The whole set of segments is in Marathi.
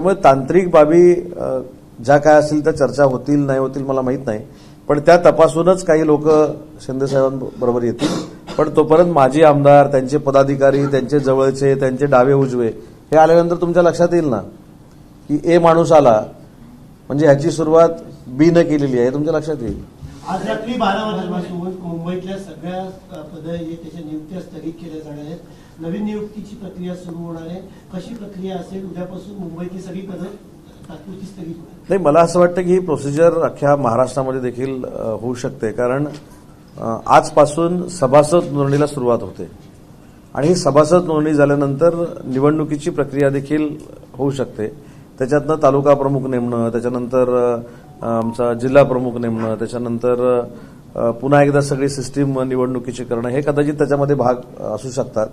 त्यामुळे तांत्रिक बाबी ज्या काय असतील त्या चर्चा होतील नाही होतील मला माहीत नाही. पण त्या तपासूनच काही लोक शिंदेसाहेबांबरोबर येतील. पण तोपर्यंत माजी आमदार त्यांचे पदाधिकारी त्यांचे जवळचे त्यांचे डावे उजवे हे आल्यानंतर तुमच्या लक्षात येईल ना? की ए माणूस आला म्हणजे ह्याची सुरुवात बी न केलेली आहे तुमच्या लक्षात येईल. आज रात्री बारा वाजल्यापासून मुंबईतल्या सगळ्या पद हे त्याच्या नियुक्त्या स्थगित केल्या जाणार आहेत. नवीन नियुक्तीची प्रक्रिया सुरू होणार आहे. कशी प्रक्रिया असेल उद्यापासून मुंबईतली सगळी पद तात्पुरती स्थगित होणार नाही मला असं वाटतं की ही प्रोसिजर अख्ख्या महाराष्ट्रामध्ये देखील होऊ शकते. कारण आजपासून सभासद नोंदणीला सुरुवात होते. आणि ही सभासद नोंदणी झाल्यानंतर निवडणुकीची प्रक्रिया देखील होऊ शकते. त्याच्यातनं तालुका प्रमुख नेमणं त्याच्यानंतर आमचा जिल्हा प्रमुख नेमणं त्याच्यानंतर पुन्हा एकदा सगळी सिस्टीम निवडणुकीची करणं हे कदाचित त्याच्यामध्ये भाग असू शकतात.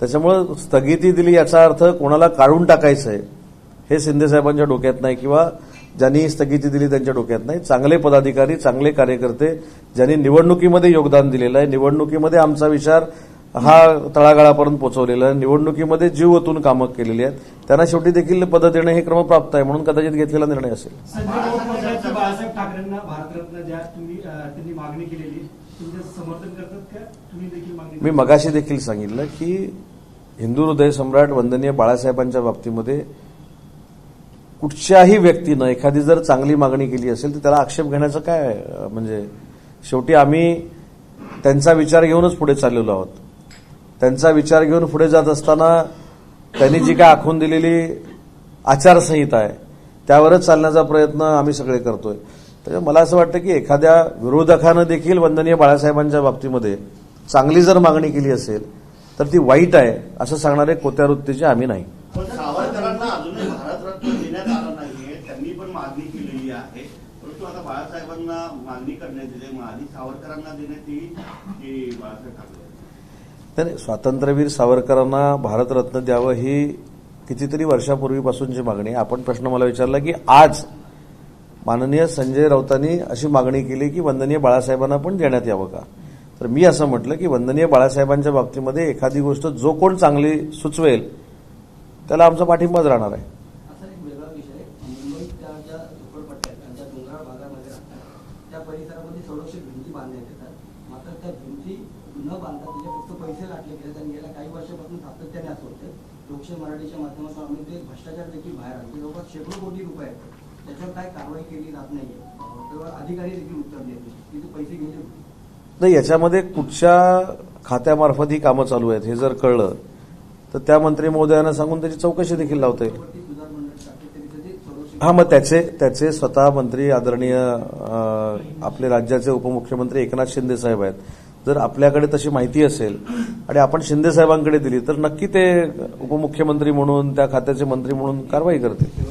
त्याच्यामुळे स्थगिती दिली याचा अर्थ कोणाला काढून टाकायचं आहे हे शिंदेसाहेबांच्या डोक्यात नाही किंवा ज्यांनी स्थगिती दिली त्यांच्या डोक्यात नाही. चांगले पदाधिकारी चांगले कार्यकर्ते ज्यांनी निवडणुकीमध्ये योगदान दिलेलं आहे. निवडणुकीमध्ये आमचा विचार हा तळागाळापर्यंत पोहोचवलेला आहे. निवडणुकीमध्ये जीव ओतून कामं केलेली आहेत. त्यांना शेवटी देखील पदं देणं हे क्रमप्राप्त आहे म्हणून कदाचित घेतलेला निर्णय असेल. बाळासाहेब ठाकरेंना भारतरत्न ज्या त्यांनी मागणी केलेली समर्थन करतात का? मी मगाशी देखील सांगितलं की हिंदू हृदय सम्राट वंदनीय बाळासाहेबांच्या बाबतीमध्ये कुठच्याही व्यक्तीनं एखादी जर चांगली मागणी केली असेल तर त्याला आक्षेप घेण्याचं काय म्हणजे शेवटी आम्ही त्यांचा विचार घेऊनच पुढे चाललेलो आहोत. त्यांचा विचार घेऊन पुढे जात असताना त्यांनी जी काय आखून दिलेली आचारसंहिता आहे त्यावरच चालण्याचा प्रयत्न आम्ही सगळे करतोय. त्यामुळे मला असं वाटतं की एखाद्या विरोधकानं देखील वंदनीय बाळासाहेबांच्या बाबतीमध्ये चांगली जर मागणी केली असेल तर ती वाईट आहे असं सांगणारे कोत्या वृत्तीचे आम्ही नाही. सावरकरांना अजूनही भारतरत्न देण्यात आलं नाहीये त्यांनी पण मागणी केलेली आहे. परंतु आता बाळासाहेबांना मागणी करण्यात येते मग आधी सावरकरांना देण्यात येईल की बाळासाहेब ठाकरे? नाही स्वातंत्र्यवीर सावरकरांना भारतरत्न द्यावं ही कितीतरी वर्षापूर्वीपासूनची मागणी आपण प्रश्न मला विचारला की आज माननीय संजय राऊतांनी अशी मागणी केली की वंदनीय बाळासाहेबांना पण देण्यात यावं का? तर मी असं म्हटलं की वंदनीय बाळासाहेबांच्या बाबतीमध्ये एखादी गोष्ट जो कोण चांगली सुचवेल त्याला आमचा पाठिंबाच राहणार आहे. त्या परिसरामध्ये भिंती बांधण्यात येतात. मात्र त्या भिंती न बांधता त्याचे फक्त पैसे लाटले गेले आणि गेल्या काही वर्षापासून सातत्याने असं होतं लोकशाही मराठीच्या माध्यमातून आम्ही ते भ्रष्टाचार देखील बाहेर आणतो जवळपास शेकडो कोटी रुपये आहेत. त्याच्यावर काय कारवाई केली जात नाहीये. तेव्हा अधिकारी देखील उत्तर देत की ते पैसे गेले नाही याच्यामध्ये कुठच्या खात्यामार्फत ही कामं चालू आहेत हे जर कळलं तर त्या मंत्री महोदयांना सांगून त्याची चौकशी देखील लावता येईल हा मग त्याचे त्याचे स्वतः मंत्री आदरणीय आपले राज्याचे उपमुख्यमंत्री एकनाथ शिंदे साहेब आहेत. जर आपल्याकडे तशी माहिती असेल आणि आपण शिंदे साहेबांकडे दिली तर नक्की ते उपमुख्यमंत्री म्हणून त्या खात्याचे मंत्री म्हणून कारवाई करतील.